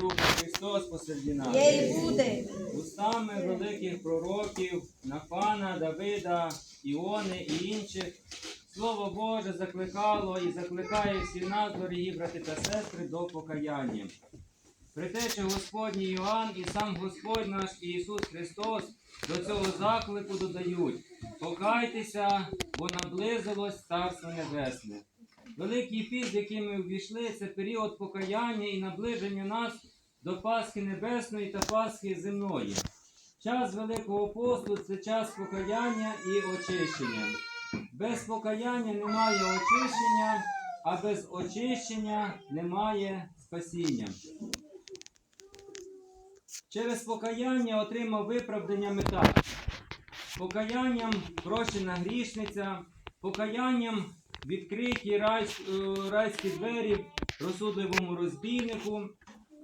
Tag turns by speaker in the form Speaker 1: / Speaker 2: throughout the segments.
Speaker 1: Дух Христос посереді нас.
Speaker 2: Є і буде.
Speaker 1: Устами великих пророків Нафана, Давида, Іони і інших. Слово Боже закликало і закликає всі нас, дорогі брати та сестри, до покаяння. Притече Господній Іоанн і сам Господь наш Ісус Христос до цього заклику додають: покайтеся, бо наблизилось Царство Небесне. Великий піст, який ми ввійшли, це період покаяння і наближення нас до Пасхи Небесної та Пасхи земної. Час Великого посту це час покаяння і очищення. Без покаяння немає очищення, а без очищення немає спасіння. Через покаяння отримав виправдання мета. Покаянням прощена грішниця, покаянням відкриті е, райські двері розсудливому розбійнику,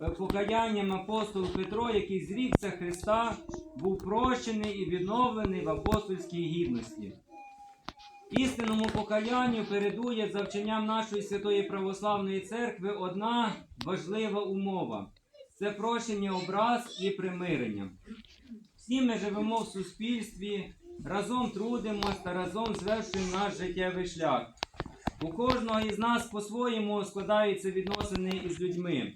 Speaker 1: е, покаянням апостол Петро, який зрікся Христа, був прощений і відновлений в апостольській гідності. Істинному покаянню передує за вченням нашої святої православної церкви одна важлива умова це прощення образ і примирення. Всі ми живемо в суспільстві, разом трудимося та разом звершуємо наш життєвий шлях. У кожного із нас по-своєму складаються відносини із людьми.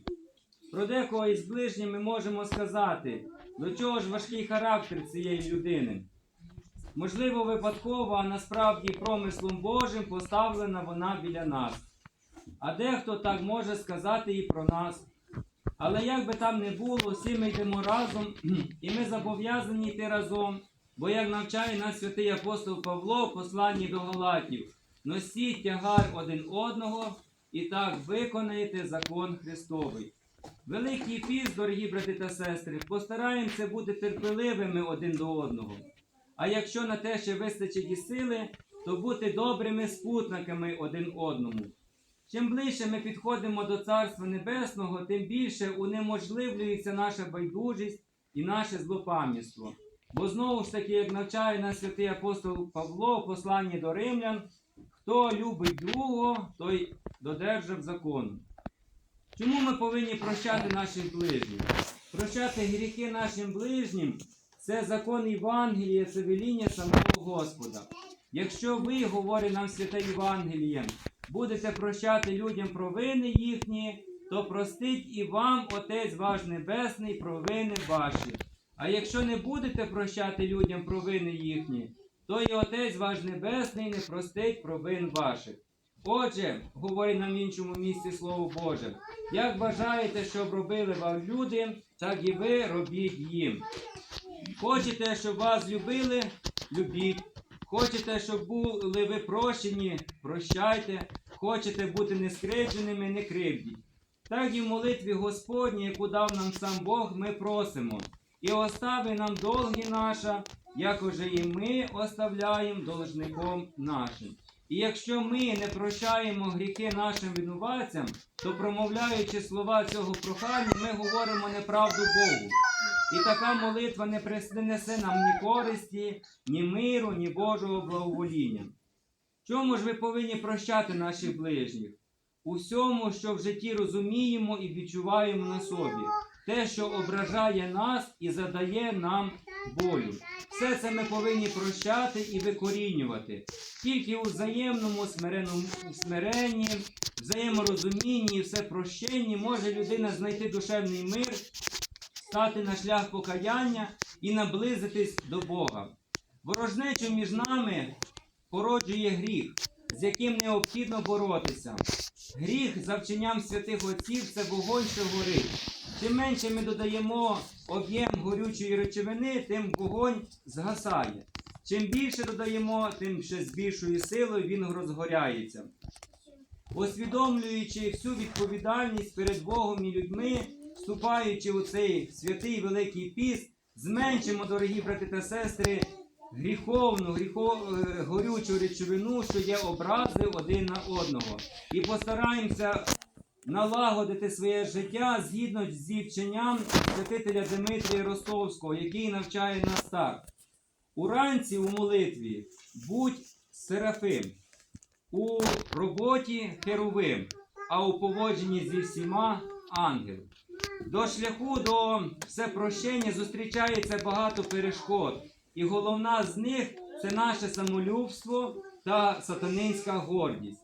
Speaker 1: Про декого із ближніх ми можемо сказати, до чого ж важкий характер цієї людини. Можливо, випадково, а насправді промислом Божим поставлена вона біля нас. А дехто так може сказати і про нас. Але як би там не було, всі ми йдемо разом, і ми зобов'язані йти разом, бо як навчає нас святий апостол Павло в посланні до Галатів, носіть тягар один одного і так виконаєте закон Христовий. Великий піст, дорогі брати та сестри, постараємося бути терпеливими один до одного. А якщо на те ще вистачить і сили, то бути добрими спутниками один одному. Чим ближче ми підходимо до Царства Небесного, тим більше унеможливлюється наша байдужість і наше злопам'ятство. Бо знову ж таки, як навчає нас святий апостол Павло в посланні до римлян, хто любить другого, той додержав закону. Чому ми повинні прощати наших ближніх? Прощати гріхи нашим ближнім це закон Євангелія, це веління самого Господа. Якщо ви, говорить нам святе Євангеліє, будете прощати людям провини їхні, то простить і вам Отець ваш Небесний провини ваші. А якщо не будете прощати людям провини їхні, то і Отець ваш Небесний не простить провин ваших. Отже, говорить нам в іншому місці Слово Боже, як бажаєте, щоб робили вам люди, так і ви робіть їм. Хочете, щоб вас любили, любіть. Хочете, щоб були ви прощені, прощайте. Хочете бути нескривдженими, не кривдіть. Так і в молитві Господній, яку дав нам сам Бог, ми просимо. І остави нам долги наша, як уже і ми оставляємо должником нашим. І якщо ми не прощаємо гріхи нашим винуватцям, то промовляючи слова цього прохання, ми говоримо неправду Богу. І така молитва не принесе нам ні користі, ні миру, ні Божого благовоління. Чому ж ви повинні прощати наших ближніх? Усьому, що в житті розуміємо і відчуваємо на собі, те, що ображає нас і задає нам болю. Все це ми повинні прощати і викорінювати. Тільки у взаємному смиренні, взаєморозумінні і все прощенні може людина знайти душевний мир, стати на шлях покаяння і наблизитись до Бога. Ворожнечу між нами породжує гріх, з яким необхідно боротися. Гріх за вченням святих отців це вогонь, що горить. Чим менше ми додаємо об'єм горючої речовини, тим вогонь згасає. Чим більше додаємо, тим ще з більшою силою він розгоряється. Усвідомлюючи всю відповідальність перед Богом і людьми, вступаючи у цей святий великий піст, зменшимо, дорогі брати та сестри, гріховну, гріхо, е, горючу речовину, що є образи один на одного. І постараємося налагодити своє життя згідно зі вченням святителя Дмитрія Ростовського, який навчає нас так. Уранці у молитві будь серафим, у роботі херовим, а у поводженні зі всіма ангел. До шляху до всепрощення зустрічається багато перешкод, і головна з них це наше самолюбство та сатанинська гордість.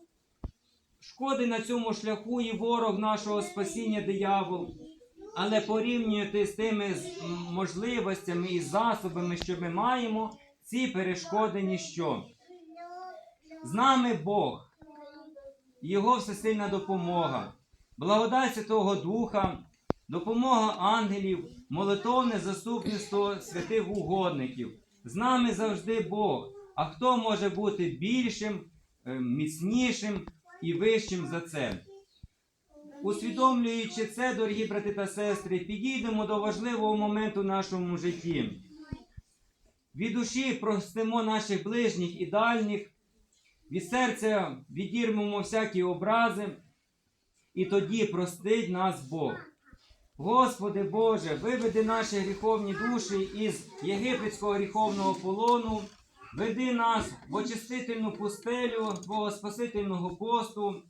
Speaker 1: Шкоди на цьому шляху і ворог нашого спасіння диявол, але порівнювати з тими можливостями і засобами, що ми маємо, ці перешкоди ніщо. З нами Бог, Його всесильна допомога, благодать Святого Духа, допомога ангелів, молитовне заступництво святих угодників. З нами завжди Бог. А хто може бути більшим, е, міцнішим і вищим за це? Усвідомлюючи це, дорогі брати та сестри, підійдемо до важливого моменту в нашому житті. Від душі простимо наших ближніх і дальніх, від серця відірмемо всякі образи, і тоді простить нас Бог. Господи Боже, виведи наші гріховні душі із єгипетського гріховного полону, веди нас в очистительну пустелю Твого Спасительного посту,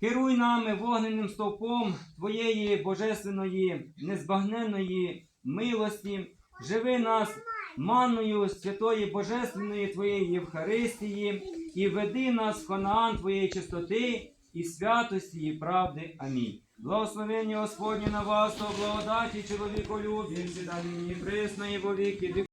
Speaker 1: керуй нами вогненним стовпом Твоєї божественної, незбагненної милості, живи нас манною святої Божественної Твоєї Євхаристії і веди нас в Ханаан Твоєї чистоти і святості і правди. Амінь. Благословення Господнє на вас, то благодаті чоловіколюбі, всі нині присно і во віки